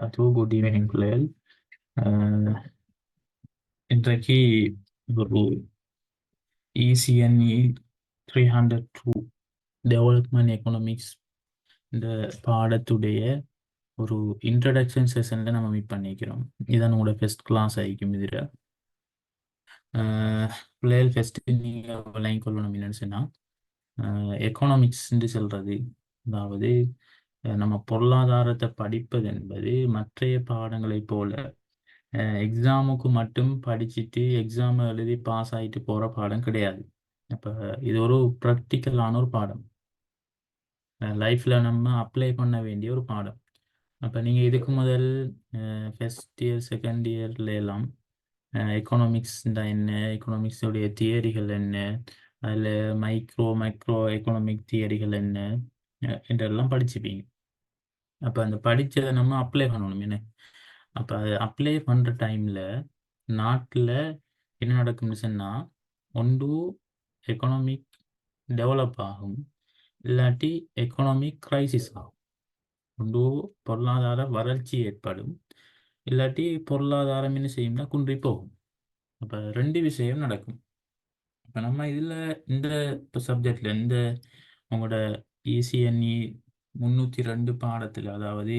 வரகாத்து good evening பிள்ளைகள். இன்றைக்கு ஒரு ECNE three hundred two development economics இந்த பாடத்துடைய ஒரு இன்ட்ரடக்ஷன் செஷனில் நம்ம மீட் பண்ணிக்கிறோம். இதான் உங்களோட ஃபஸ்ட் கிளாஸ் ஆகிக்கும் இதில் பிள்ளைகள் ஃபஸ்ட்டு நீங்கள் விளங்கி கொள்ளணும் என்னன்னு சொன்னால் எக்கனாமிக்ஸ்ன்னு சொல்கிறது அதாவது நம்ம பொருளாதாரத்தை படிப்பது என்பது மற்றைய பாடங்களைப் போல எக்ஸாமுக்கு மட்டும் படிச்சுட்டு எக்ஸாம் எழுதி பாஸ் ஆகிட்டு போகிற பாடம் கிடையாது. இப்போ இது ஒரு ப்ராக்டிக்கலான ஒரு பாடம். லைஃப்பில் நம்ம அப்ளை பண்ண வேண்டிய ஒரு பாடம். அப்போ நீங்கள் இதுக்கு முதல் ஃபஸ்ட் இயர் செகண்ட் இயர்ல எல்லாம் எக்கனாமிக்ஸ் என்ன எக்கனாமிக்ஸோடைய தியரிகள் என்ன அதில் மைக்ரோ மைக்ரோ எக்கனாமிக் தியரிகள் என்ன என்றெல்லாம் படிச்சுப்பீங்க. அப்போ அந்த படித்ததை நம்ம அப்ளை பண்ணணும் என்ன? அப்போ அது அப்ளை பண்ணுற டைமில் நாட்டில் என்ன நடக்கும்னு சொன்னால் ஒன்று எக்கனாமிக் டெவலப் ஆகும் இல்லாட்டி எக்கனாமிக் கிரைசிஸ் ஆகும். ஒன்று பொருளாதார வறட்சி ஏற்படும் இல்லாட்டி பொருளாதாரம் என்ன செய்யும்னா குன்றி போகும். அப்போ ரெண்டு விஷயம் நடக்கும். இப்போ நம்ம இதில் இந்த இப்போ சப்ஜெக்டில் இந்த உங்களோட இசிஎன்இ முன்னூத்தி ரெண்டு பாடத்துல அதாவது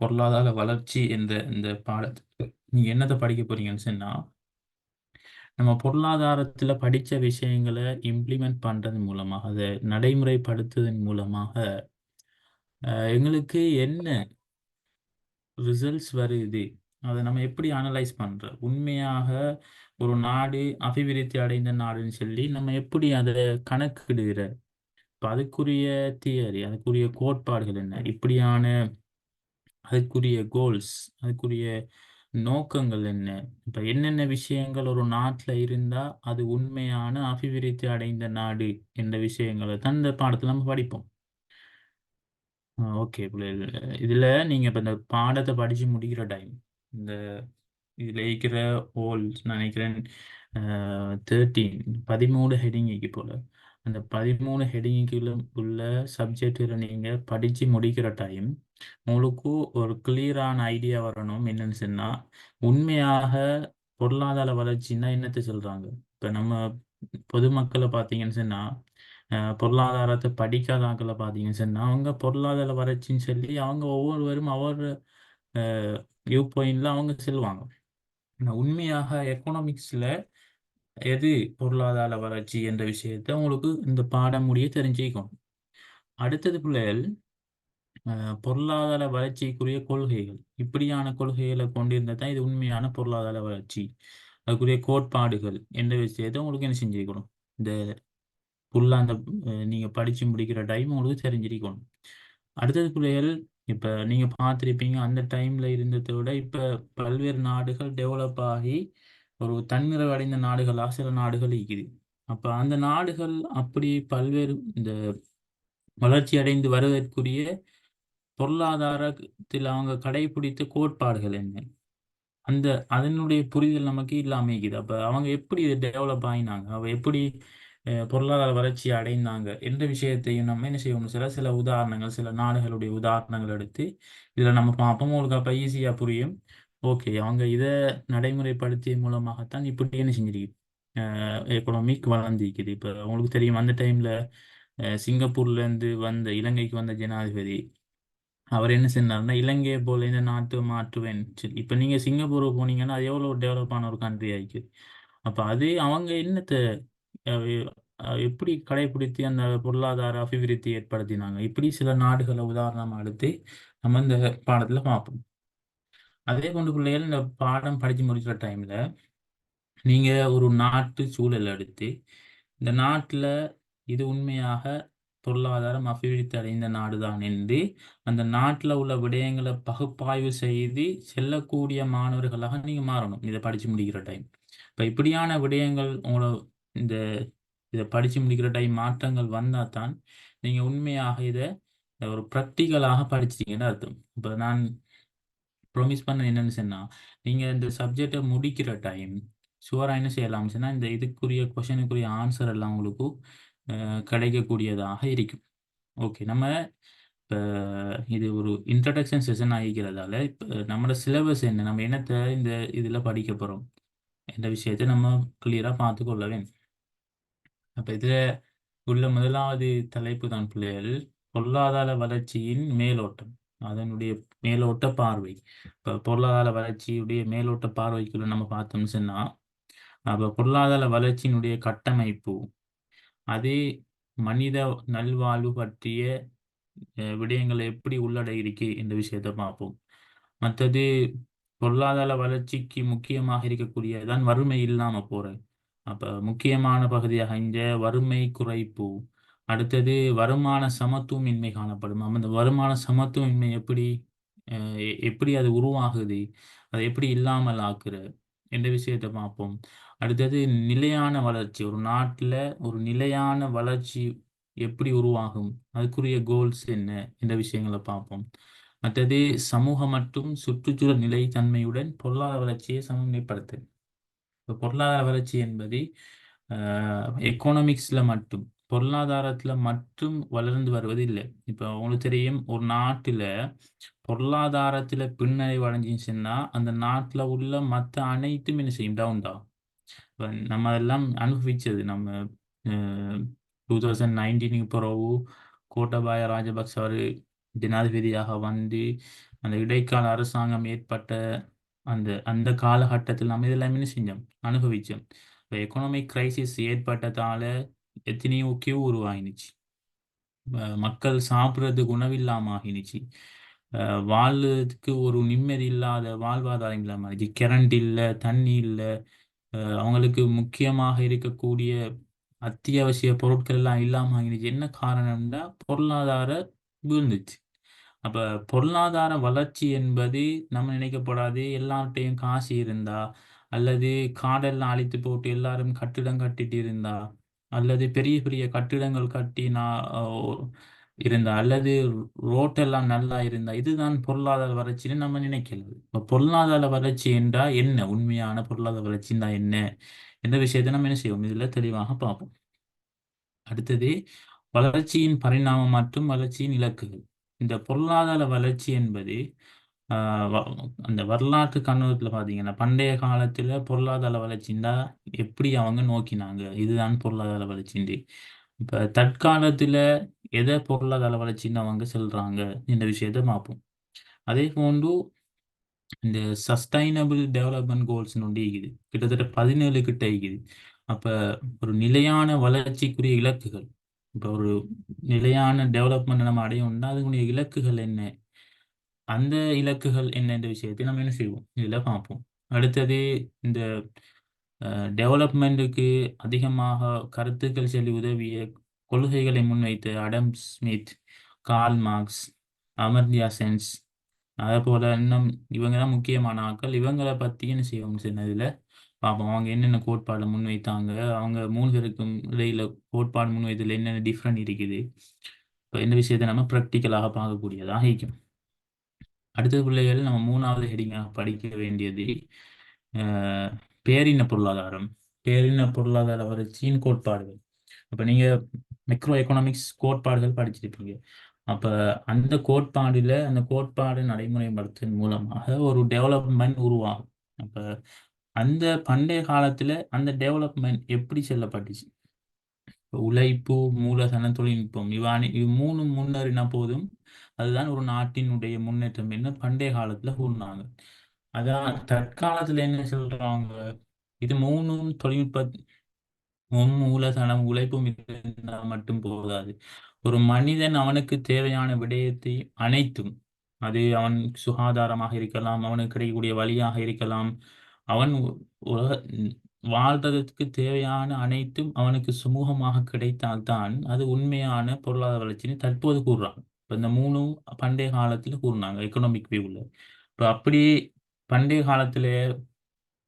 பொருளாதார வளர்ச்சி என்ற இந்த பாடத்தில் நீங்க என்னத்தை படிக்க போறீங்கன்னு சொன்னா நம்ம பொருளாதாரத்துல படிச்ச விஷயங்களை இம்ப்ளிமெண்ட் பண்றது மூலமாக அதை நடைமுறைப்படுத்துவதன் மூலமாக அஹ், எங்களுக்கு என்ன ரிசல்ட்ஸ் வருது? அதை நம்ம எப்படி அனலைஸ் பண்ற? உண்மையாக ஒரு நாடு அபிவிருத்தி அடைந்த நாடுன்னு சொல்லி நம்ம எப்படி அதை கணக்கிடுகிற? இப்போ அதுக்குரிய தியரி அதுக்குரிய கோட்பாடுகள் என்ன? இப்படியான அதுக்குரிய கோல்ஸ் அதுக்குரிய நோக்கங்கள் என்ன? இப்போ என்னென்ன விஷயங்கள் ஒரு நாட்டில் இருந்தால் அது உண்மையான அபிவிருத்தி அடைந்த நாடு என்ற விஷயங்களை தான் இந்த பாடத்தில் நம்ம படிப்போம். ஓகே இதில் நீங்கள் இப்போ இந்த பாடத்தை படித்து முடிக்கிற டைம் இந்த இதில் இருக்கிற ஓல் நான் நினைக்கிறேன் தேர்ட்டீன் பதிமூணு ஹெடிங்கு போல் அந்த பதிமூணு ஹெடிங்குள்ள உள்ள சப்ஜெக்டில் நீங்கள் படித்து முடிக்கிற டைம் உங்களுக்கு ஒரு கிளியரான ஐடியா வரணும். என்னன்னு சொன்னால் உண்மையாக பொருளாதார வளர்ச்சின்னா என்னத்தை சொல்கிறாங்க இப்போ நம்ம பொதுமக்களை பார்த்தீங்கன்னு சொன்னால் பொருளாதாரத்தை படிக்காத ஆக்களை பார்த்தீங்கன்னு சொன்னால் அவங்க பொருளாதார வளர்ச்சின்னு சொல்லி அவங்க ஒவ்வொருவரும் ஒவ்வொரு வியூ பாயிண்டில் அவங்க செல்வாங்க உண்மையாக எக்கனாமிக்ஸில் எது பொருளாதார வளர்ச்சி என்ற விஷயத்தை உங்களுக்கு இந்த பாடம் முடிய தெரிஞ்சுக்கணும் அடுத்தது பிள்ளைகள் அஹ், பொருளாதார வளர்ச்சிக்குரிய கொள்கைகள். இப்படியான கொள்கைகளை கொண்டிருந்தால் தான் இது உண்மையான பொருளாதார வளர்ச்சி. அதுக்குரிய கோட்பாடுகள் என்ற விஷயத்தை உங்களுக்கு என்ன செஞ்சிருக்கணும்? இந்த ஃபுல்லாக அந்த நீங்க படிச்சு முடிக்கிற டைம் உங்களுக்கு தெரிஞ்சிருக்கணும். அடுத்தது பிள்ளைகள் இப்போ நீங்க பார்த்துருப்பீங்க அந்த டைம்ல இருந்ததை விட இப்போ பல்வேறு நாடுகள் டெவலப் ஆகி ஒரு தன்னிறைவு அடைந்த நாடுகளா? சில நாடுகள் இருக்குது. அப்போ அந்த நாடுகள் அப்படி பல்வேறு இந்த வளர்ச்சி அடைந்து வருவதற்குரிய பொருளாதாரத்தில் அவங்க கடைபிடித்த கோட்பாடுகள் என்ன? அந்த அதனுடைய புரிதல் நமக்கு இல்லாமல் இருக்குது. அப்ப அவங்க எப்படி இது டெவலப் ஆயினாங்க? அவ எப்படி அஹ், பொருளாதார வளர்ச்சி அடைந்தாங்க? என்ற விஷயத்தையும் நம்ம என்ன செய்யணும்? சில சில உதாரணங்கள் சில நாடுகளுடைய உதாரணங்கள் எடுத்து இதுல நம்ம பார்ப்போம். உங்களுக்கு அப்ப ஈஸியா புரியும். ஓகே அவங்க இதை நடைமுறைப்படுத்திய மூலமாகத்தான் இப்படி என்ன செஞ்சிருக்கு எக்கனாமிக் வளர்ந்திருக்குது. இப்ப உங்களுக்கு தெரியும் அந்த டைம்ல சிங்கப்பூர்ல இருந்து வந்த இலங்கைக்கு வந்த ஜனாதிபதி அவர் என்ன செஞ்சாருன்னா இலங்கையை போல இந்த நாட்டு மாற்றுவேன். சரி இப்போ நீங்க சிங்கப்பூர் போனீங்கன்னா அது எவ்வளோ டெவலப் ஆன ஒரு கண்ட்ரி ஆயிருக்கு அப்போ அது அவங்க என்னத்தை எப்படி கடைபிடித்து அந்த பொருளாதார அபிவிருத்தி ஏற்படுத்தினாங்க? இப்படி சில நாடுகளை உதாரணமா எடுத்து நம்ம இந்த பாடத்துல பார்ப்போம். அதே போன்று பிள்ளைகள் இந்த பாடம் படிச்சு முடிக்கிற டைம்ல நீங்க ஒரு நாட்டு சூழல் எடுத்து இந்த நாட்டுல இது உண்மையாக பொருளாதாரம் அபிவிருத்தி அடைந்த நாடுதான் என்று அந்த நாட்டில் உள்ள விடயங்களை பகுப்பாய்வு செய்து செல்லக்கூடிய மாணவர்களாக நீங்க மாறணும் இதை படிச்சு முடிக்கிற டைம் இப்ப இப்படியான விடயங்கள் உங்களோட இந்த இதை படிச்சு முடிக்கிற டைம் மாற்றங்கள் வந்தா தான் நீங்க உண்மையாக இதை ஒரு ப்ராக்டிக்கலாக படிச்சிட்டீங்கன்னு அர்த்தம். இப்ப நான் ப்ரொமிஸ் பண்ண என்னன்னு சொன்னா நீங்க இந்த சப்ஜெக்டை முடிக்கிற டைம் ஷுவரா என்ன செய்யலாம் சொன்னா இந்த இதுக்குரிய கொஷனுக்குரிய ஆன்சர் எல்லாம் உங்களுக்கு அஹ், கிடைக்கக்கூடியதாக இருக்கும். ஓகே நம்ம இப்போ இது ஒரு இன்ட்ரடக்ஷன் செஷன் ஆகிக்கிறதால இப்போ நம்மளோட சிலபஸ் என்ன நம்ம என்னத்தை இந்த இதில் படிக்க போகிறோம் என்ற விஷயத்தை நம்ம கிளியராக பார்த்து கொள்ள வேண்டும். அப்போ இதில் உள்ள முதலாவது தலைப்பு தான் பிள்ளைகள் பொருளாதார வளர்ச்சியின் மேலோட்டம். அதனுடைய மேலோட்ட பார்வை. இப்போ பொருளாதார வளர்ச்சியுடைய மேலோட்ட பார்வைக்குள்ள நம்ம பார்த்தோம்னு சொன்னால் அப்போ பொருளாதார வளர்ச்சியினுடைய கட்டமைப்பு அதே மனித நல்வாழ்வு பற்றிய விடயங்களை எப்படி உள்ளடங்கியிருக்கு என்ற விஷயத்தை பார்ப்போம். மற்றது பொருளாதார வளர்ச்சிக்கு முக்கியமாக இருக்கக்கூடியதான் வறுமை இல்லாம போறது அப்ப முக்கியமான பகுதியாக இந்த வறுமை குறைப்பு அடுத்தது வருமான சமத்துவமின்மை காணப்படும். அந்த வருமான சமத்துவமின்மை எப்படி அஹ், எ- எப்படி அது உருவாகுது? அதை எப்படி இல்லாமல் ஆக்குற? என்ற விஷயத்தை பார்ப்போம். அடுத்தது நிலையான வளர்ச்சி. ஒரு நாட்டில் ஒரு நிலையான வளர்ச்சி எப்படி உருவாகும்? அதுக்குரிய கோல்ஸ் என்ன? என்ற விஷயங்களை பார்ப்போம். மற்றது சமூக மற்றும் சுற்றுச்சூழல் நிலைத்தன்மையுடன் பொருளாதார வளர்ச்சியை சமநிலைப்படுத்து இப்போ பொருளாதார வளர்ச்சி என்பது எக்கனாமிக்ஸில் மட்டும் பொருளாதாரத்தில் மட்டும் வளர்ந்து வருவது இல்லை. இப்போ உங்களுக்கு தெரியும் ஒரு நாட்டில் பொருளாதாரத்தில் பின்னடைவு அடைஞ்சிச்சுன்னா அந்த நாட்டில் உள்ள மற்ற அனைத்தும் என்ன செய்யும்? டவுன் தான். நம்ம அதெல்லாம் அனுபவிச்சது. நம்ம டூ தௌசண்ட் நைன்டீனுக்கு பிறகு கோட்டபாய ராஜபக்ச அவர் ஜனாதிபதியாக வந்து அந்த இடைக்கால அரசாங்கம் ஏற்பட்ட அந்த அந்த காலகட்டத்தில் நம்ம இதெல்லாம் என்ன செஞ்சோம்? அனுபவிச்சோம். இப்போ எக்கனாமிக் கிரைசிஸ் ஏற்பட்டதால எத்தனையோ கியூ உருவாகினுச்சு. மக்கள் சாப்பிட்றதுக்கு உணவில்லாம ஆகினுச்சு. வாழ்றதுக்கு ஒரு நிம்மதி இல்லாத வாழ்வாதாரம் இல்லாமல் ஆயிடுச்சு கரண்ட் இல்லை தண்ணி இல்லை அஹ் அவங்களுக்கு முக்கியமாக இருக்கக்கூடிய அத்தியாவசிய பொருட்கள் எல்லாம் இல்லாம ஆகிடுச்சு. என்ன காரணம்னா பொருளாதார வீழ்ந்துச்சு. அப்ப பொருளாதார வளர்ச்சி என்பது நம்ம நினைக்கப்படாது. எல்லார்ட்டையும் காசு இருந்தா அல்லது காடெல்லாம் அழித்து போட்டு எல்லாரும் கட்டிடம் கட்டிட்டு இருந்தா அல்லது பெரிய பெரிய கட்டிடங்கள் கட்டி நான் இருந்தா அல்லது ரோட்டெல்லாம் நல்லா இருந்தா இதுதான் பொருளாதார வளர்ச்சின்னு நம்ம நினைக்கிறது. இப்போ பொருளாதார வளர்ச்சி என்றா என்ன? உண்மையான பொருளாதார வளர்ச்சின்னா என்ன? என்ற விஷயத்தை நம்ம என்ன செய்வோம்? இதுல தெளிவாக பார்ப்போம். அடுத்தது வளர்ச்சியின் பரிணாமம் மற்றும் வளர்ச்சியின் இலக்குகள். இந்த பொருளாதார வளர்ச்சி என்பது ஆஹ் அந்த வரலாற்று கண்ணோட்டத்தில் பார்த்தீங்கன்னா பண்டைய காலத்துல பொருளாதார வளர்ச்சின்னா எப்படி அவங்க நோக்கினாங்க? இதுதான் பொருளாதார வளர்ச்சின்னு இப்ப தற்காலத்துல எதை பொருளாதார வளர்ச்சின்னு அவங்க சொல்கிறாங்க இந்த விஷயத்தை பார்ப்போம். அதே போன்று இந்த சஸ்டைனபிள் டெவலப்மெண்ட் கோல்ஸ் ஒன்று இருக்குது. கிட்டத்தட்ட பதினேழு கிட்ட இருக்குது. அப்ப ஒரு நிலையான வளர்ச்சிக்குரிய இலக்குகள். இப்ப ஒரு நிலையான டெவலப்மெண்ட் நம்ம அடையணும்னா அதுக்குரிய இலக்குகள் என்ன? அந்த இலக்குகள் என்னென்ற விஷயத்தை நம்ம என்ன செய்வோம்? இதில் பார்ப்போம். அடுத்தது இந்த டெவலப்மெண்ட்டுக்கு அதிகமாக கருத்துக்கள் சொல்லி உதவிய கொள்கைகளை முன்வைத்த Adam Smith Karl Marx Amartya sense. அதே போல் இன்னும் இவங்க தான் முக்கியமான ஆட்கள். இவங்களை பற்றி என்ன செய்வோம் சொன்னதில் பார்ப்போம் அவங்க என்னென்ன கோட்பாடு முன்வைத்தாங்க அவங்க மூணு இடையில் கோட்பாடு முன்வைத்ததில் என்னென்ன டிஃப்ரெண்ட் இருக்குது. இப்போ இந்த விஷயத்தை நம்ம ப்ராக்டிக்கலாக பார்க்கக்கூடியதாக இருக்கும். அடுத்த பிள்ளைகள் நம்ம மூணாவது ஹெடிங்காக படிக்க வேண்டியது பேரின பொருளாதாரம் பேரின பொருளாதார வளர்ச்சியின் கோட்பாடுகள். அப்போ நீங்கள் மைக்ரோ எக்கனாமிக்ஸ் கோட்பாடுகள் படிச்சிருப்பீங்க. அப்போ அந்த கோட்பாடில் அந்த கோட்பாடு நடைமுறைப்படுத்துவதன் மூலமாக ஒரு டெவலப்மெண்ட் உருவாகும். அப்போ அந்த பண்டைய காலத்தில் அந்த டெவலப்மெண்ட் எப்படி செல்லப்பட்டுச்சு? இப்ப உழைப்பு மூலதன தொழில்நுட்பம் இவானி இவ் மூணு முன்னறினா போதும். அதுதான் ஒரு நாட்டினுடைய முன்னேற்றம் என்ன பண்டைய காலத்துல கூறினாங்க. அதான் தற்காலத்துல என்ன சொல்றாங்க? இது மூணும் தொழில்நுட்ப முன் மூலதனம் உழைப்பும் இருந்தால் மட்டும் போதாது. ஒரு மனிதன் அவனுக்கு தேவையான விடயத்தை அனைத்தும் அது அவன் சுகாதாரமாக இருக்கலாம் அவனுக்கு கிடைக்கக்கூடிய வழியாக இருக்கலாம் அவன் உ- உலக வாழ்றதுக்கு தேவையான அனைத்தும் அவனுக்கு சுமூகமாக கிடைத்தால்தான் அது உண்மையான பொருளாதார வளர்ச்சின்னு தற்போது கூறுறாங்க. இப்போ இந்த மூணும் பண்டைய காலத்துல கூறினாங்க எக்கனாமிக் வியூவில் இப்போ அப்படியே பண்டைய காலத்திலே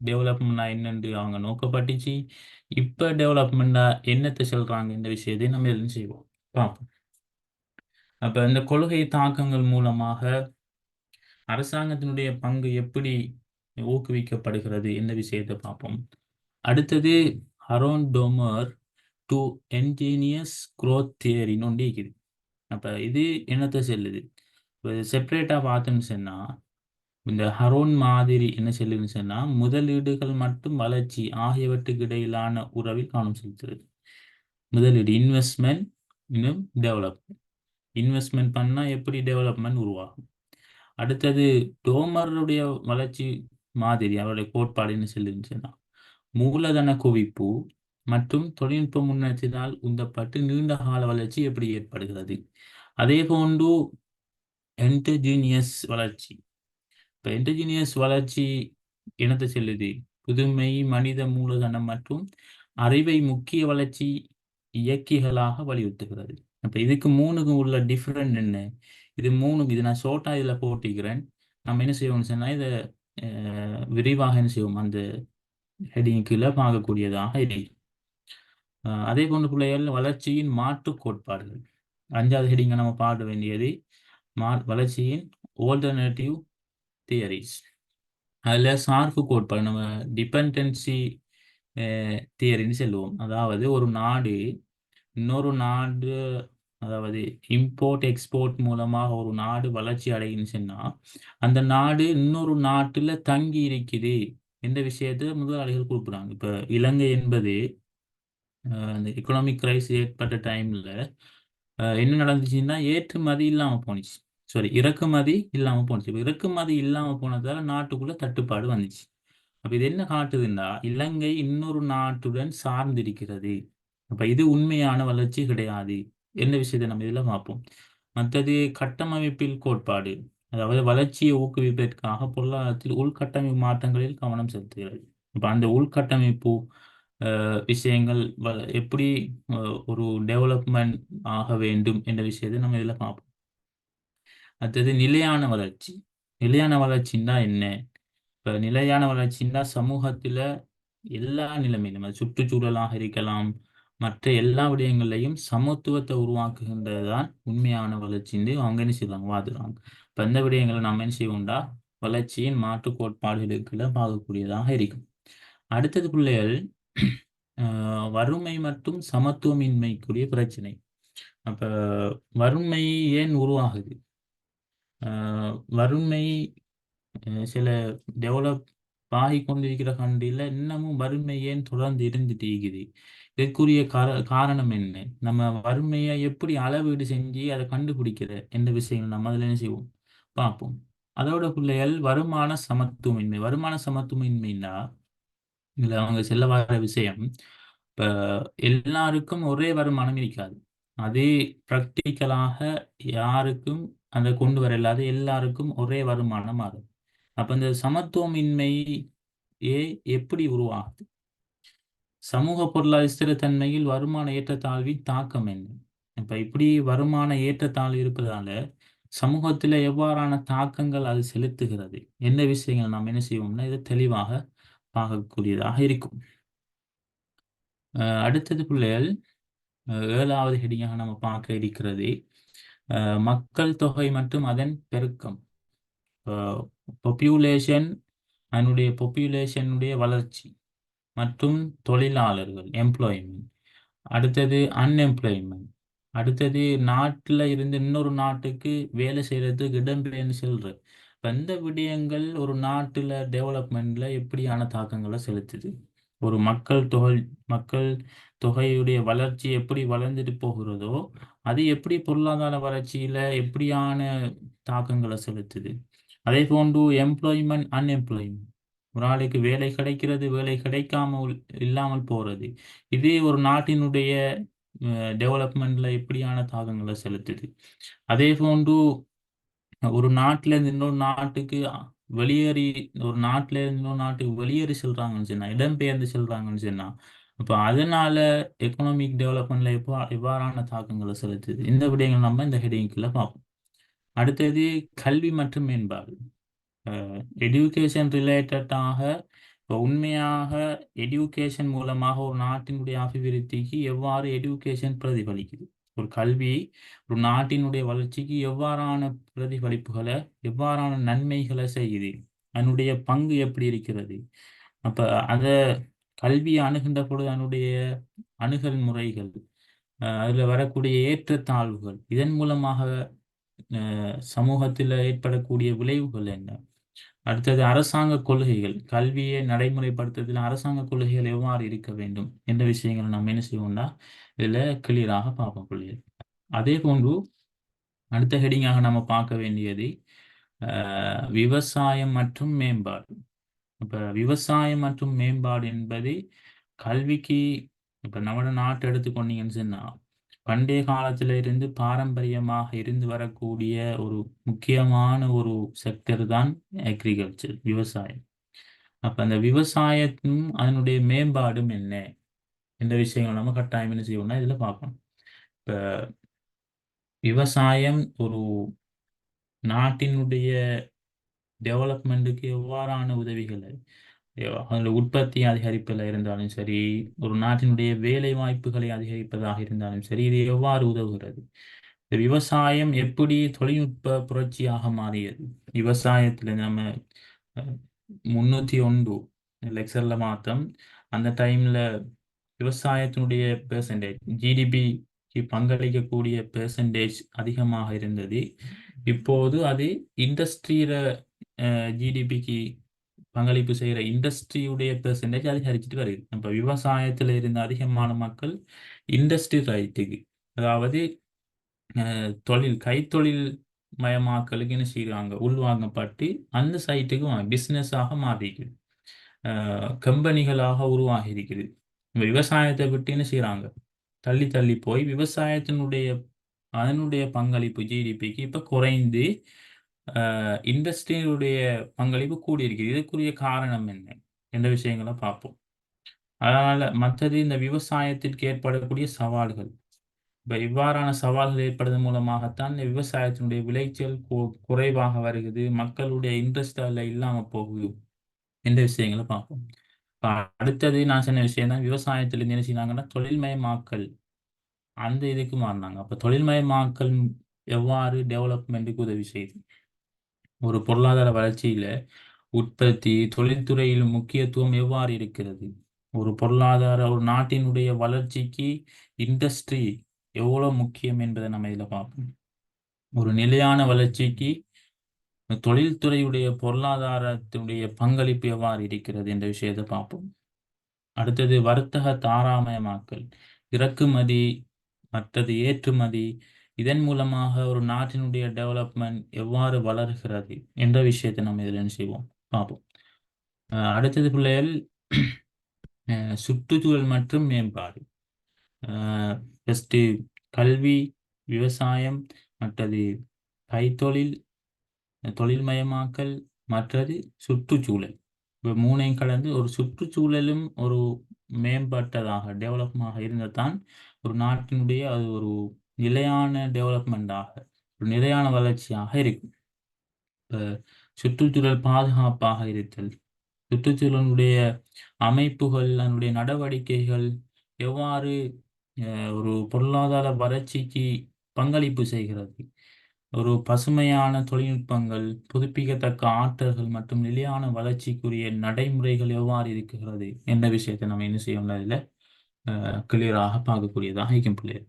டெவலப்மெண்ட்னா என்னென்று அவங்க நோக்கப்பட்டுச்சு. இப்போ டெவலப்மெண்ட்டா என்னத்தை சொல்றாங்க இந்த விஷயத்தை நம்ம எதுவும் செய்வோம். பார்ப்போம் அப்ப இந்த கொள்கை தாக்கங்கள் மூலமாக அரசாங்கத்தினுடைய பங்கு எப்படி ஊக்குவிக்கப்படுகிறது? இந்த விஷயத்தை பார்ப்போம் அடுத்தது Harrod Domar to endogenous growth தியரின்னு ஒன்று இருக்குது. அப்ப இது என்னத்தை செல்லுது? செப்பரேட்டா பார்த்தோம்னு சொன்னா இந்த ஹரோன் மாதிரி என்ன சொல்லுதுன்னு சொன்னால் முதலீடுகள் மற்றும் வளர்ச்சி ஆகியவற்றுக்கு இடையிலான உறவில் கவனம் செலுத்துறது முதலீடு இன்வெஸ்ட்மெண்ட் இன்னும் டெவலப்மெண்ட் இன்வெஸ்ட்மெண்ட் பண்ணால் எப்படி டெவலப்மெண்ட் உருவாகும்? அடுத்தது டோமருடைய வளர்ச்சி மாதிரி அவருடைய கோட்பாடு என்ன சொல்லுதுன்னு சொன்னால் மூலதன குவிப்பு மற்றும் தொழில்நுட்ப முன்னேற்றத்தினால் உந்தப்பட்டு நீண்ட கால வளர்ச்சி எப்படி ஏற்படுகிறது? அதே போன்று என்டர்ஜீனியஸ் வளர்ச்சி. இப்போ என்டர்ஜீனியஸ் வளர்ச்சி என்னத்தை செல்லுது. புதுமை மனித மூலதனம் மற்றும் அறிவை முக்கிய வளர்ச்சி இயக்கிகளாக வலியுறுத்துகிறது. அப்ப இதுக்கு மூணுக்கும் உள்ள டிஃப்ரெண்ட் என்ன? இது மூணு இது நான் ஷோர்ட்டா இதுல போட்டிக்கிறேன் நம்ம என்ன செய்வோம்னு சொன்னா இதை விரிவாக என்ன செய்வோம்? அந்த ஹெடிங் கீழே பார்க்கக்கூடியதாக இருக்கு. அதே போன்ற பிள்ளைகள் வளர்ச்சியின் மாற்று கோட்பாடுகள். அஞ்சாவது ஹெடிங்கை நம்ம பாட வேண்டியது மா வளர்ச்சியின் ஆல்டர்னேட்டிவ் தியரிஸ் அதில் சார்பு கோட்பாடு நம்ம டிபெண்டன்சி தியரின்னு சொல்லுவோம். அதாவது ஒரு நாடு இன்னொரு நாடு அதாவது இம்போர்ட் எக்ஸ்போர்ட் மூலமாக ஒரு நாடு வளர்ச்சி அடையுன்னு சொன்னால் அந்த நாடு இன்னொரு நாட்டில் தங்கி இருக்குது என்ற விஷயத்தை முதலாளிகள் கொடுக்குறாங்க இப்போ இலங்கை என்பது அந்த எக்கனாமிக் கிரைஸ் ஏற்பட்ட டைமில் என்ன நடந்துச்சுன்னா ஏற்றுமதி இல்லாமல் போனிச்சு. சாரி இறக்குமதி இல்லாம போனுச்சு இப்போ இறக்குமதி இல்லாம போனதால நாட்டுக்குள்ள தட்டுப்பாடு வந்துச்சு. அப்ப இது என்ன காட்டுதுன்னா இலங்கை இன்னொரு நாட்டுடன் சார்ந்திருக்கிறது. அப்ப இது உண்மையான வளர்ச்சி கிடையாது. என்ன விஷயத்தை நம்ம இதுல பார்ப்போம். மற்றது கட்டமைப்பில் கோட்பாடு. அதாவது வளர்ச்சியை ஊக்குவிப்பதற்காக பொருளாதாரத்தில் உள்கட்டமைப்பு மாற்றங்களில் கவனம் செலுத்துகிறது. இப்ப அந்த உள்கட்டமைப்பு விஷயங்கள் வ- எப்படி ஒரு டெவலப்மெண்ட் ஆக வேண்டும் என்ற விஷயத்தை நம்ம இதுல பார்ப்போம். அடுத்தது நிலையான வளர்ச்சி. நிலையான வளர்ச்சின்னா என்ன? இப்போ நிலையான வளர்ச்சின்னா சமூகத்தில் எல்லா நிலைமையிலும் அது சுற்றுச்சூழலாக இருக்கலாம் மற்ற எல்லா விடயங்களையும் சமத்துவத்தை உருவாக்குகின்றதுதான் உண்மையான வளர்ச்சின்னு அவங்க என்ன செய்வாங்க? வாதுறாங்க இப்போ இந்த விடயங்களை நம்ம என்ன செய்வோம்டா? வளர்ச்சியின் மாற்று கோட்பாடுகளுக்குள்ள பார்க்கக்கூடியதாக இருக்கும். அடுத்தது பிள்ளைகள் ஆஹ் வறுமை மற்றும் சமத்துவமின்மைக்குரிய பிரச்சனை. அப்ப வறுமை ஏன் உருவாகுது? வறுமை அஹ் சில டெவலப் ஆகி கொண்டிருக்கிற கண்டியில் இன்னமும் வறுமை ஏன் தொடர்ந்து இருந்துட்டு இருக்குது? இதற்குரிய கார காரணம் என்ன? நம்ம வறுமையை எப்படி அளவீடு செஞ்சு அதை கண்டுபிடிக்கிற என்ற விஷயங்கள் நம்ம அதில் என்ன செய்வோம்? பார்ப்போம். அதோட பிள்ளைகள் வருமான சமத்துவமின்மை வருமான சமத்துவமின்மைன்னா இதில் அவங்க செல்ல வர விஷயம் இப்ப எல்லாருக்கும் ஒரே வருமானம் இருக்காது. அதே ப்ராக்டிக்கலாக யாருக்கும் அந்த கொண்டு வர இல்லாத எல்லாருக்கும் ஒரே வருமானம் ஆகும் அப்ப இந்த சமத்துவமின்மை ஏ எப்படி உருவாகுது? சமூக பொருளாதார ஸ்திரத்தன்மையில் வருமான ஏற்றத்தாழ்வின் தாக்கம் என்ன? இப்ப இப்படி வருமான ஏற்றத்தாழ்வு இருப்பதால சமூகத்துல எவ்வாறான தாக்கங்கள் அது செலுத்துகிறது? எந்த விஷயங்கள் நாம் என்ன செய்வோம்னா இதை தெளிவாக பார்க்கக்கூடியதாக இருக்கும். அஹ் அடுத்தது பிள்ளைகள் ஏழாவது ஹெடிங்காக நம்ம பார்க்க இருக்கிறது மக்கள் தொகை மற்றும் அதன் பெருக்கம். பொப்புலேஷன் அதனுடைய பொப்புலேஷனுடைய வளர்ச்சி மற்றும் தொழிலாளர்கள் எம்ப்ளாய்மெண்ட் அடுத்தது அன்எம்ப்ளாய்மெண்ட் அடுத்தது நாட்டில் இருந்து இன்னொரு நாட்டுக்கு வேலை செய்கிறது இடம்பெயர்ந்து செல்ற இப்போ இந்த விடயங்கள் ஒரு நாட்டில் டெவலப்மெண்ட்டில் எப்படியான தாக்கங்களை செலுத்துது? ஒரு மக்கள் தொகை மக்கள் தொகையுடைய வளர்ச்சி எப்படி வளர்ந்துட்டு போகிறதோ அது எப்படி பொருளாதார வளர்ச்சியில எப்படியான தாக்கங்களை செலுத்துது? அதே போன்று எம்ப்ளாய்மெண்ட் அன்எம்ப்ளாய்மெண்ட் ஒரு ஆளுக்கு வேலை கிடைக்கிறது வேலை கிடைக்காம இல்லாமல் போறது. இது ஒரு நாட்டினுடைய டெவலப்மெண்ட்ல எப்படியான தாக்கங்களை செலுத்துது? அதே போன்று ஒரு நாட்டில இருந்து இன்னொரு நாட்டுக்கு வெளியேறி ஒரு நாட்டுல இருந்து இன்னொரு நாட்டுக்கு வெளியேறி செல்றாங்கன்னு சொன்னா இடம்பெயர்ந்து செல்றாங்கன்னு சொன்னா அப்ப அதனால எக்கனாமிக் டெவலப்மெண்ட்ல எப்போ எவ்வாறான தாக்கங்களை செலுத்துது? இந்த விடயங்கள் நம்ம இந்த ஹெடிங்குள்ள பார்ப்போம். அடுத்தது கல்வி மற்றும் மேம்பாடு. எடுகேஷன் ரிலேட்டடாக இப்போ உண்மையாக எடுகேஷன் மூலமாக ஒரு நாட்டினுடைய அபிவிருத்திக்கு எவ்வாறு எடுகேஷன் பிரதிபலிக்குது? ஒரு கல்வி ஒரு நாட்டினுடைய வளர்ச்சிக்கு எவ்வாறான பிரதிபலிப்புகளை எவ்வாறான நன்மைகளை செய்யுது? அதனுடைய பங்கு எப்படி இருக்கிறது? அப்ப அத கல்வியை அணுகின்ற பொழுது அதனுடைய அணுகல் முறைகள் அஹ் அதுல வரக்கூடிய ஏற்றத்தாழ்வுகள் இதன் மூலமாக அஹ் சமூகத்தில் ஏற்படக்கூடிய விளைவுகள் என்ன? அடுத்தது அரசாங்க கொள்கைகள் கல்வியை நடைமுறைப்படுத்துறதுல அரசாங்க கொள்கைகள் எவ்வாறு இருக்க வேண்டும்? என்ற விஷயங்களை நம்ம என்ன செய்வோம்னா இதுல கிளியராக பார்க்கக்கூடியது அதே போன்று அடுத்த ஹெடிங்காக நம்ம பார்க்க வேண்டியது விவசாயம் மற்றும் மேம்பாடு. இப்ப விவசாயம் மற்றும் மேம்பாடு என்பது கல்விக்கு இப்போ நம்ம நாட்டை எடுத்துக்கொண்டீங்கன்னு சொன்னா பண்டைய காலத்துல இருந்து பாரம்பரியமாக இருந்து வரக்கூடிய ஒரு முக்கியமான ஒரு செக்டர் தான் அக்ரிகல்ச்சர் விவசாயம். அப்ப அந்த விவசாயத்தும் அதனுடைய மேம்பாடும் என்ன? இந்த விஷயங்கள் நம்ம கட்டாயம் என்ன செய்யணும்னா இதுல பார்க்கணும் இப்ப விவசாயம் ஒரு நாட்டினுடைய டெவலப்மெண்ட்டுக்கு எவ்வாறான உதவிகளை? அதில் அதோட உற்பத்தி அதிகரிப்பதில் இருந்தாலும் சரி ஒரு நாட்டினுடைய வேலை வாய்ப்புகளை அதிகரிப்பதாக இருந்தாலும் சரி இது எவ்வாறு உதவுகிறது? இந்த விவசாயம் எப்படி தொழில்நுட்ப புரட்சியாக மாறியது? விவசாயத்துல நம்ம அஹ், முன்னூத்தி ஒன்று லெக்சரில் மாத்தம். அந்த டைம்ல விவசாயத்தினுடைய பெர்சன்டேஜ் ஜிடிபிக்கு பங்களிக்கக்கூடிய பெர்சன்டேஜ் அதிகமாக இருந்தது. இப்போது அது இண்டஸ்ட்ரியில ஜிடிபிக்கு பங்களிப்பு செய்கிற இண்டஸ்ட்ரியுடைய பெர்சன்டேஜ் அதிகரிச்சுட்டு வருது. நம்ம விவசாயத்துல இருந்த அதிகமான மக்கள் இண்டஸ்ட்ரி ரைட்டுக்கு அதாவது அஹ், தொழில் கைத்தொழில் மயமாக்கலுக்கு என்ன செய்கிறாங்க உள்வாங்கப்பட்டு அந்த சைட்டுக்கு பிஸ்னஸாக மாறிக்குது. கம்பெனிகளாக உருவாகி இருக்குது. விவசாயத்தை விட்டுன்னு செய்கிறாங்க தள்ளி தள்ளி போய் விவசாயத்தினுடைய அதனுடைய பங்களிப்பு ஜிடிபிக்கு இப்போ குறைந்து இண்டஸ்ட்ரியுடைய பங்களிப்பு கூடியிருக்கு இதுக்குரிய காரணம் என்ன? என்ற விஷயங்களை பார்ப்போம். அதனால மற்றது இந்த விவசாயத்திற்கு ஏற்படக்கூடிய சவால்கள். இப்போ இவ்வாறான சவால்கள் ஏற்படுவதன் மூலமாகத்தான் இந்த விவசாயத்தினுடைய விளைச்சல் குறைவாக வருகிறது. மக்களுடைய இன்ட்ரெஸ்ட் அதில் இல்லாமல் போகுது. என்ற விஷயங்களை பார்ப்போம். இப்ப அடுத்தது நான் சொன்ன விஷயம் தான் விவசாயத்தில் என்ன செய்றாங்கன்னா தொழில்மயமாக்கல். அந்த இதுக்கு மாறினாங்க. அப்போ தொழில்மயமாக்கல் எவ்வாறு டெவலப்மெண்ட்டுக்கு உதவி செய்யுது ஒரு பொருளாதார வளர்ச்சியில உற்பத்தி தொழில்துறையில் முக்கியத்துவம் எவ்வாறு இருக்கிறது? ஒரு பொருளாதார ஒரு நாட்டினுடைய வளர்ச்சிக்கு இண்டஸ்ட்ரி எவ்வளவு முக்கியம் என்பதை நம்ம இதில் பார்ப்போம். ஒரு நிலையான வளர்ச்சிக்கு தொழில்துறையுடைய பொருளாதாரத்தினுடைய பங்களிப்பு எவ்வாறு இருக்கிறது என்ற விஷயத்தை பார்ப்போம். அடுத்தது வர்த்தக தாராமயமாக்கல். இறக்குமதி மற்றது ஏற்றுமதி இதன் மூலமாக ஒரு நாட்டினுடைய டெவலப்மெண்ட் எவ்வாறு வளர்கிறது என்ற விஷயத்தை நம்ம இதில் என்ன செய்வோம்? பார்ப்போம். அஹ் அடுத்தது பிள்ளைகள் அஹ் சுற்றுச்சூழல் மற்றும் மேம்பாடு. ஃபஸ்ட்டு கல்வி விவசாயம் மற்றது கைத்தொழில் தொழில்மயமாக்கல் மற்றது சுற்றுச்சூழல். இப்போ மூணையும் கலந்து ஒரு சுற்றுச்சூழலும் ஒரு மேம்பட்டதாக டெவலப்மாக இருந்தால் ஒரு நாட்டினுடைய அது ஒரு நிலையான டெவலப்மெண்டாக ஒரு நிலையான வளர்ச்சியாக இருக்கும். இப்போ சுற்றுச்சூழல் பாதுகாப்பாக இருத்தல் சுற்றுச்சூழலுடைய அமைப்புகள் அதனுடைய நடவடிக்கைகள் எவ்வாறு அஹ், ஒரு பொருளாதார வளர்ச்சிக்கு பங்களிப்பு செய்கிறது ஒரு பசுமையான தொழில்நுட்பங்கள் புதுப்பிக்கத்தக்க ஆற்றல்கள் மற்றும் நிலையான வளர்ச்சிக்குரிய நடைமுறைகள் எவ்வாறு இருக்கிறது என்ற விஷயத்தை நம்ம என்ன செய்யணும் அதில் கிளியராக பார்க்கக்கூடியதாக இருக்கும் பிள்ளைகள்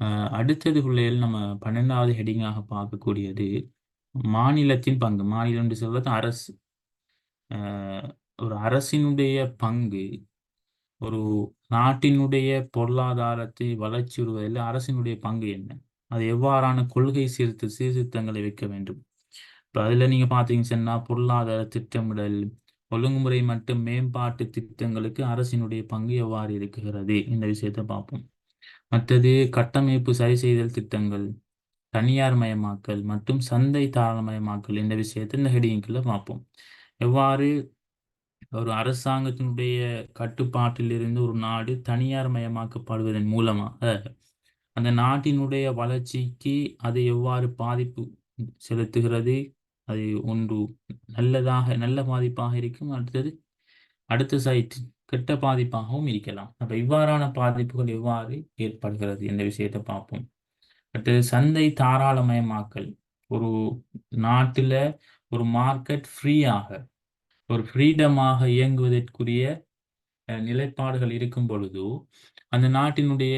அஹ், அடுத்தது பிள்ளைகள் நம்ம பன்னெண்டாவது ஹெடிங்காக பார்க்கக்கூடியது மாநிலத்தின் பங்கு. மாநிலம் என்று சொல்வது அரசு. அஹ், ஒரு அரசினுடைய பங்கு ஒரு நாட்டினுடைய பொருளாதாரத்தை வளர்ச்சியுறுவதில் அரசினுடைய பங்கு என்ன? அது எவ்வாறான கொள்கை சீர்திரு சீர்திருத்தங்களை வைக்க வேண்டும்? இப்போ அதில் நீங்கள் பார்த்தீங்கன்னு சொன்னால் பொருளாதார திட்டமிடல் ஒழுங்குமுறை மற்றும் மேம்பாட்டு திட்டங்களுக்கு அரசினுடைய பங்கு எவ்வாறு இருக்கிறது? இந்த விஷயத்தை பார்ப்போம். மற்றது கட்டமைப்பு சரி செய்தல் திட்டங்கள் தனியார் மயமாக்கல் மற்றும் சந்தை தாராளமயமாக்கல் இந்த விஷயத்தை இந்த ஹெடிங்கில் பார்ப்போம். எவ்வாறு ஒரு அரசாங்கத்தினுடைய கட்டுப்பாட்டில் இருந்து ஒரு நாடு தனியார் மயமாக்கப்படுவதன் மூலமாக அந்த நாட்டினுடைய வளர்ச்சிக்கு அது எவ்வாறு பாதிப்பு செலுத்துகிறது? அது ஒன்று நல்லதாக நல்ல பாதிப்பாக இருக்கும். அடுத்தது அடுத்த சைட் கெட்ட பாதிப்பாகவும் இருக்கலாம். அப்ப இவ்வாறான பாதிப்புகள் எவ்வாறு ஏற்படுகிறது என்ற விஷயத்தை பார்ப்போம். அடுத்தது சந்தை தாராளமயமாக்கல். ஒரு நாட்டில் ஒரு மார்க்கெட் ஃப்ரீயாக ஒரு ஃப்ரீடமாக இயங்குவதற்குரிய நிலைப்பாடுகள் இருக்கும் பொழுது அந்த நாட்டினுடைய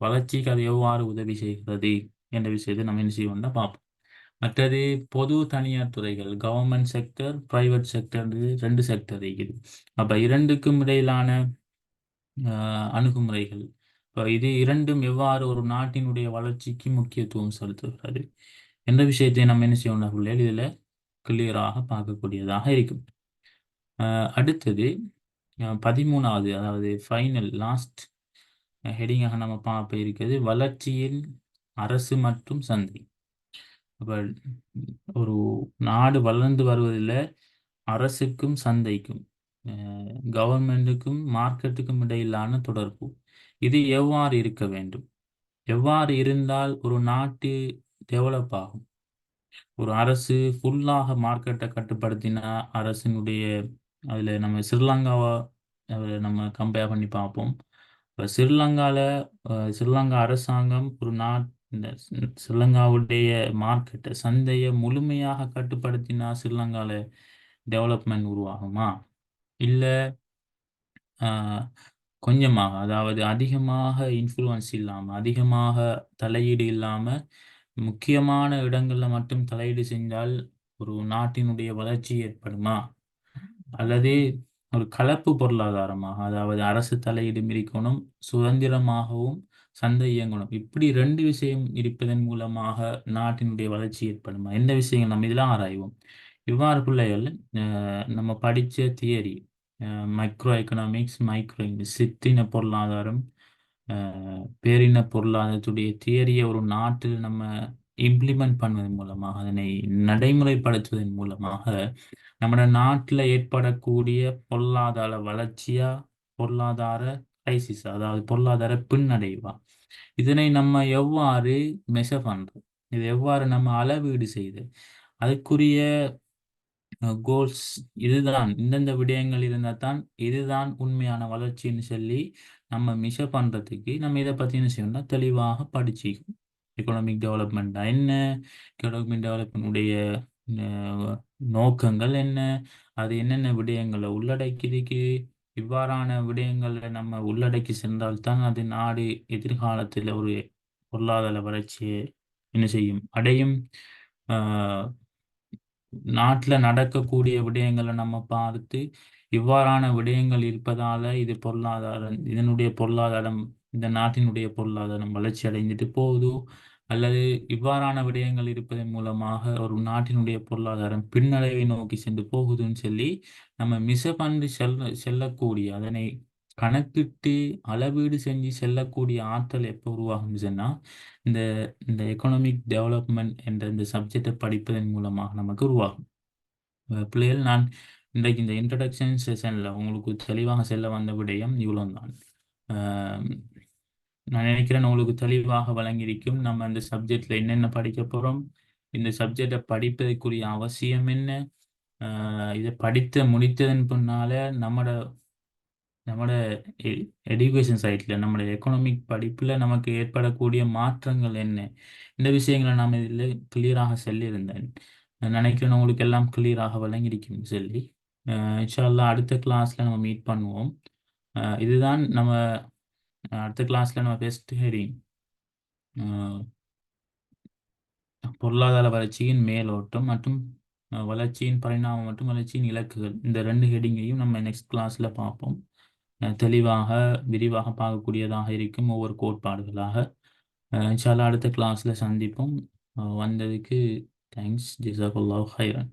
வளர்ச்சிக்கு அது எவ்வாறு உதவி செய்கிறது என்ற விஷயத்தை நம்ம என்ன செய்வோம்னா பார்ப்போம். மற்றது பொது தனியார் துறைகள் கவர்மெண்ட் செக்டர் பிரைவேட் செக்டர் ரெண்டு செக்டர் இருக்குது. அப்போ இரண்டுக்கும் இடையிலான அணுகுமுறைகள். இப்போ இது இரண்டும் எவ்வாறு ஒரு நாட்டினுடைய வளர்ச்சிக்கு முக்கியத்துவம் செலுத்துகிறது என்ற விஷயத்தை நம்ம என்ன செய்யணும் பிள்ளைகள் இதில் கிளியராக பார்க்கக்கூடியதாக இருக்கும். ஆஹ், அடுத்தது பதிமூணாவது அதாவது ஃபைனல் லாஸ்ட் ஹெடிங்காக நம்ம பார்ப்ப இருக்கிறது. வளர்ச்சியில் அரசு மற்றும் சந்தை. அப்போ ஒரு நாடு வளர்ந்து வருவதில் அரசுக்கும் சந்தைக்கும் கவர்மெண்ட்டுக்கும் மார்க்கெட்டுக்கும் இடையிலான தொடர்பு. இது எவ்வாறு இருக்க வேண்டும்? எவ்வாறு இருந்தால் ஒரு நாட்டு டெவலப் ஆகும்? ஒரு அரசு ஃபுல்லாக மார்க்கெட்டை கட்டுப்படுத்தினா அரசினுடைய அதில் நம்ம ஸ்ரீலங்காவை நம்ம கம்பேர் பண்ணி பார்ப்போம். இப்போ ஸ்ரீலங்காவில் ஸ்ரீலங்கா அரசாங்கம் ஒரு நாட் இந்த ஸ்ரீலங்காவுடைய மார்க்கெட்டை சந்தையை முழுமையாக கட்டுப்படுத்தினா ஸ்ரீலங்காவில் டெவலப்மெண்ட் உருவாகுமா? இல்லை கொஞ்சமாக அதாவது அதிகமாக இன்ஃப்ளூயன்ஸ் இல்லாமல் அதிகமாக தலையீடு இல்லாமல் முக்கியமான இடங்களில் மட்டும் தலையீடு செஞ்சால் ஒரு நாட்டினுடைய வளர்ச்சி ஏற்படுமா? அல்லது ஒரு கலப்பு பொருளாதாரமாக அதாவது அரசு தலையீடு இருக்கணும் சுதந்திரமாகவும் சந்தை இயங்கணும். இப்படி ரெண்டு விஷயம் இருப்பதன் மூலமாக நாட்டினுடைய வளர்ச்சி ஏற்படுமா? எந்த விஷயங்கள் நம்ம இதெல்லாம் ஆராய்வோம்? இவ்வாறு பிள்ளைகள் நம்ம படித்த தியரி மைக்ரோ எக்கனாமிக்ஸ் மைக்ரோ சித்தின பொருளாதாரம் பேரின பொருளாதாரத்துடைய தியரியை ஒரு நாட்டில் நம்ம இம்ப்ளிமெண்ட் பண்ணுவதன் மூலமாக அதனை நடைமுறைப்படுத்துவதன் மூலமாக நம்ம நாட்டில் ஏற்படக்கூடிய பொருளாதார வளர்ச்சியா பொருளாதார கிரைசிஸ் அதாவது பொருளாதார பின்னடைவா? இதனை நம்ம எவ்வாறு மெஷர் பண்றோம் இது எவ்வாறு நம்ம அளவீடு செய்து அதுக்குரிய கோல்ஸ் இதுதான் இந்தந்த விடயங்கள் இருந்தால் தான் இதுதான் உண்மையான வளர்ச்சின்னு சொல்லி நம்ம மிஷ பண்றதுக்கு நம்ம இதை பற்றி என்ன செய்யணும்னா தெளிவாக படிச்சுக்கணும் எக்கனாமிக் டெவலப்மெண்ட்னா என்ன? எக்கனாமிக் டெவலப்மெண்ட்டுடைய நோக்கங்கள் என்ன? அது என்னென்ன விடயங்களை உள்ளடக்கியதுக்கு இவ்வாறான விடயங்களை நம்ம உள்ளடக்கி சென்றால்தான் அது நாடு எதிர்காலத்தில் ஒரு பொருளாதார வளர்ச்சியை என்ன செய்யும்? அடையும். ஆஹ் நாட்டில் நடக்கக்கூடிய விடயங்களை நம்ம பார்த்து இவ்வாறான விடயங்கள் இருப்பதால இது பொருளாதாரம் இதனுடைய பொருளாதாரம் இந்த நாட்டினுடைய பொருளாதாரம் வளர்ச்சி அடைந்துட்டு போகுதோ? அல்லது இவ்வாறான விடயங்கள் இருப்பதன் மூலமாக ஒரு நாட்டினுடைய பொருளாதாரம் பின்னடைவை நோக்கி சென்று போகுதுன்னு சொல்லி நம்ம மிசபண்டு செல்ல செல்லக்கூடிய அதனை கணக்கிட்டு அளவீடு செஞ்சு செல்லக்கூடிய ஆற்றல் எப்போ உருவாகும் சொன்னா இந்த இந்த எக்கனாமிக் டெவலப்மெண்ட் என்ற இந்த சப்ஜெக்டை படிப்பதன் மூலமாக நமக்கு உருவாகும். பிள்ளைகள் நான் இன்றைக்கு இந்த இன்ட்ரடக்ஷன் செஷனில் உங்களுக்கு தெளிவாக செல்ல வந்த விடயம் இவ்வளோதான் நான் நினைக்கிறேன் உங்களுக்கு தெளிவாக வழங்கியிருக்கும். நம்ம அந்த சப்ஜெக்ட்ல என்னென்ன படிக்க போறோம் இந்த சப்ஜெக்டை படிப்பதற்குரிய அவசியம் என்ன? இதை படித்து முடித்ததன் பின்னால நம்மட நம்மட எடுகேஷன் சைட்ல நம்மளோட எக்கனாமிக் படிப்புல நமக்கு ஏற்படக்கூடிய மாற்றங்கள் என்ன? இந்த விஷயங்களை நாம் இதில் கிளியராக சொல்லியிருந்தேன். நினைக்கிறேன் உங்களுக்கு எல்லாம் கிளியராக வழங்கியிருக்கும் சொல்லி. இன்ஷால்லா அடுத்த கிளாஸ்ல நம்ம மீட் பண்ணுவோம். இதுதான் நம்ம அடுத்த கிளாஸில் நம்ம பெஸ்ட் ஹெடிங் பொருளாதார வளர்ச்சியின் மேலோட்டம் மற்றும் வளர்ச்சியின் பரிணாமம் மற்றும் வளர்ச்சியின் இலக்குகள். இந்த ரெண்டு ஹெடிங்கையும் நம்ம நெக்ஸ்ட் கிளாஸில் பார்ப்போம். தெளிவாக விரிவாக பார்க்கக்கூடியதாக இருக்கும் ஒவ்வொரு கோட்பாடுகளாக. இன்ஷால்லா அடுத்த கிளாஸில் சந்திப்போம். வந்ததுக்கு தேங்க்ஸ் ஜிசாகுல்லாஹ் ஹைரன்